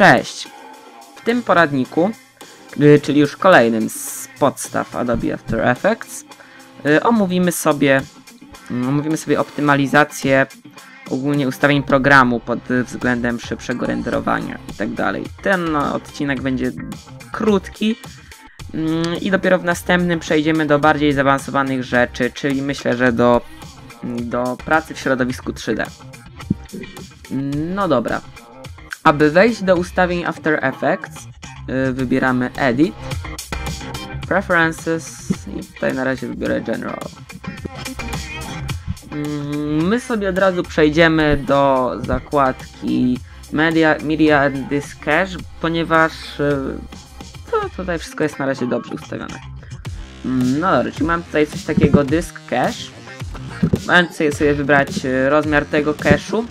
Cześć! W tym poradniku, y, czyli już kolejnym z podstaw Adobe After Effects, y, omówimy sobie, mm, omówimy sobie optymalizację ogólnie ustawień programu pod względem szybszego renderowania i tak. Ten odcinek będzie krótki mm, i dopiero w następnym przejdziemy do bardziej zaawansowanych rzeczy, czyli myślę, że do, do pracy w środowisku 3D. No dobra. Aby wejść do ustawień After Effects, yy, wybieramy Edit, Preferences i tutaj na razie wybiorę General. Mm, My sobie od razu przejdziemy do zakładki Media, Media and Cache, ponieważ yy, to tutaj wszystko jest na razie dobrze ustawione. Mm, No dobra, czyli mam tutaj coś takiego Disk Cache. Tutaj sobie wybrać yy, rozmiar tego cache'u.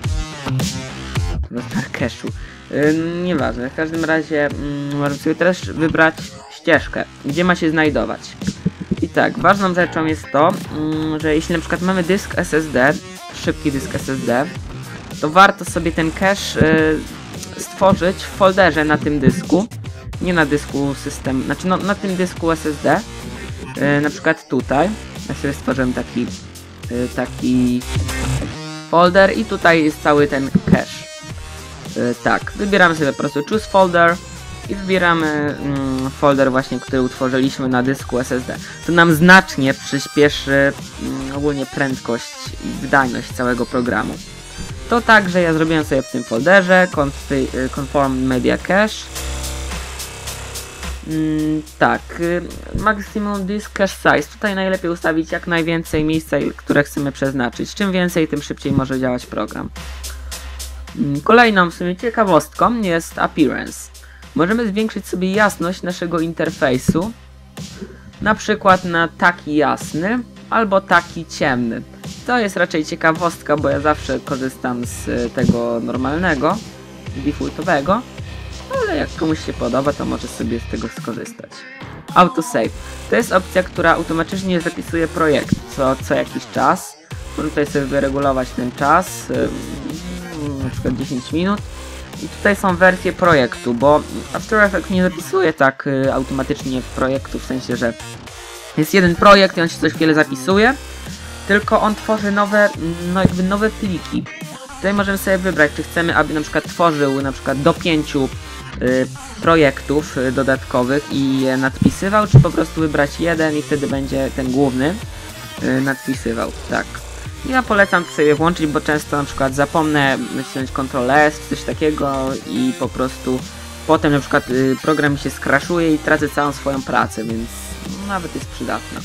Rozmiar cache'u. Yy, nieważne, w każdym razie mm, możemy sobie też wybrać ścieżkę, gdzie ma się znajdować. I tak, ważną rzeczą jest to, mm, że jeśli na przykład mamy dysk SSD, szybki dysk SSD, to warto sobie ten cache y, stworzyć w folderze na tym dysku, nie na dysku system, znaczy no, na tym dysku SSD, y, na przykład tutaj, ja sobie stworzyłem taki, y, taki folder i tutaj jest cały ten cache. Y, tak, wybieramy sobie po prostu choose folder i wybieramy mm, folder właśnie, który utworzyliśmy na dysku SSD. To nam znacznie przyspieszy mm, ogólnie prędkość i wydajność całego programu. To także ja zrobiłem sobie w tym folderze y, conform media cache. Mm, tak, y, maximum disk cache size. Tutaj najlepiej ustawić jak najwięcej miejsca, które chcemy przeznaczyć. Czym więcej, tym szybciej może działać program. Mm, Kolejną w sumie ciekawostką jest appearance. Możemy zwiększyć sobie jasność naszego interfejsu, na przykład na taki jasny albo taki ciemny. To jest raczej ciekawostka, bo ja zawsze korzystam z y, tego normalnego, defaultowego, ale jak komuś się podoba, to może sobie z tego skorzystać. Autosave. To jest opcja, która automatycznie zapisuje projekt co, co jakiś czas. Możemy tutaj sobie wyregulować ten czas, ym, na przykład 10 minut. I tutaj są wersje projektu, bo After Effects nie zapisuje tak y, automatycznie projektu, w sensie, że jest jeden projekt i on się coś wiele zapisuje, tylko on tworzy nowe, no jakby nowe pliki. Tutaj możemy sobie wybrać, czy chcemy, aby na przykład tworzył na przykład do pięciu y, projektów y, dodatkowych i je nadpisywał, czy po prostu wybrać jeden i wtedy będzie ten główny y, nadpisywał, tak. Ja polecam to sobie włączyć, bo często na przykład zapomnę nacisnąć Ctrl S, coś takiego i po prostu potem na przykład y, program mi się skraszuje i tracę całą swoją pracę, więc nawet jest przydatna.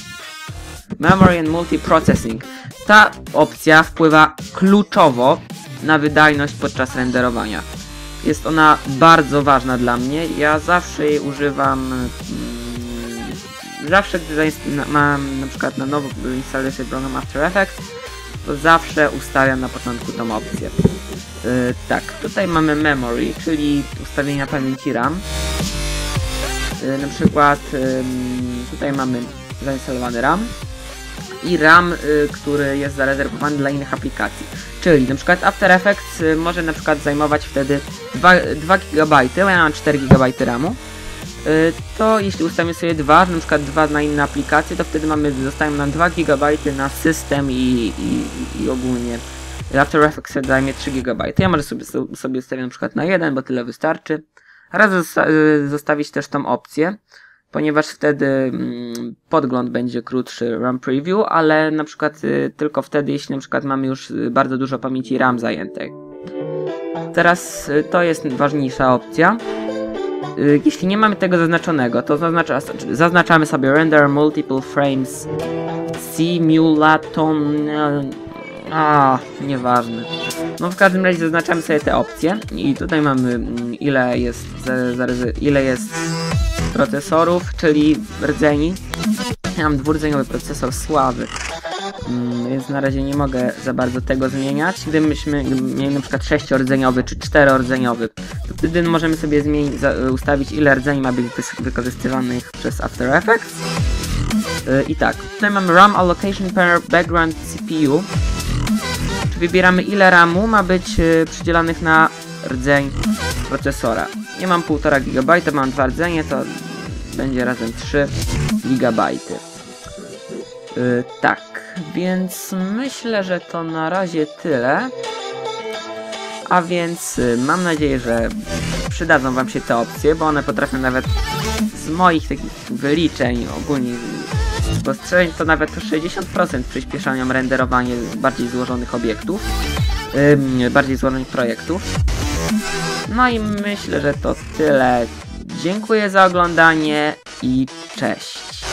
Memory and Multiprocessing. Ta opcja wpływa kluczowo na wydajność podczas renderowania. Jest ona bardzo ważna dla mnie. Ja zawsze jej używam. Mm, zawsze gdy mam na przykład na nowo instaluję sobie program After Effects, to zawsze ustawiam na początku tą opcję. Yy, tak, tutaj mamy memory, czyli ustawienia pamięci RAM. Yy, na przykład ym, tutaj mamy zainstalowany RAM i RAM, y, który jest zarezerwowany dla innych aplikacji. Czyli na przykład After Effects y, może na przykład zajmować wtedy 2, 2 GB, ja mam 4 GB RAMu. Y, to jeśli ustawimy sobie dwa, na przykład dwa na inne aplikacje, to wtedy mamy, zostają nam 2 GB na system i, i, i ogólnie After Effects zajmie 3 GB. Ja może sobie, sobie ustawię na przykład na jeden, bo tyle wystarczy. Raz y, zostawić też tą opcję, ponieważ wtedy mm, podgląd będzie krótszy RAM preview, ale na przykład y, tylko wtedy, jeśli na przykład mamy już y, bardzo dużo pamięci RAM zajętej. Teraz y, to jest ważniejsza opcja. Y, Jeśli nie mamy tego zaznaczonego, to zaznacza, zaznaczamy sobie render multiple frames simulaton... A, nieważne. No w każdym razie zaznaczamy sobie te opcje i tutaj mamy mm, ile jest, ile jest procesorów, czyli rdzeni. Ja mam dwurdzeniowy procesor słaby, mm, więc na razie nie mogę za bardzo tego zmieniać. Gdybyśmy mieli na przykład sześciordzeniowy czy czterordzeniowy, wtedy możemy sobie zmienić, za, ustawić ile rdzeni ma być wykorzystywanych przez After Effects. Yy, I tak, tutaj mamy RAM Allocation per Background CPU. Czy wybieramy ile RAMu ma być yy, przydzielanych na rdzeń procesora. nie mam 1,5 GB, mam dwa rdzenie, to będzie razem 3 GB. Yy, tak, więc myślę, że to na razie tyle. A więc y, mam nadzieję, że przydadzą Wam się te opcje, bo one potrafią nawet z moich takich wyliczeń ogólnie spostrzeżeń to nawet o 60% przyspieszają renderowanie bardziej złożonych obiektów, ym, bardziej złożonych projektów. No i myślę, że to tyle. Dziękuję za oglądanie i cześć.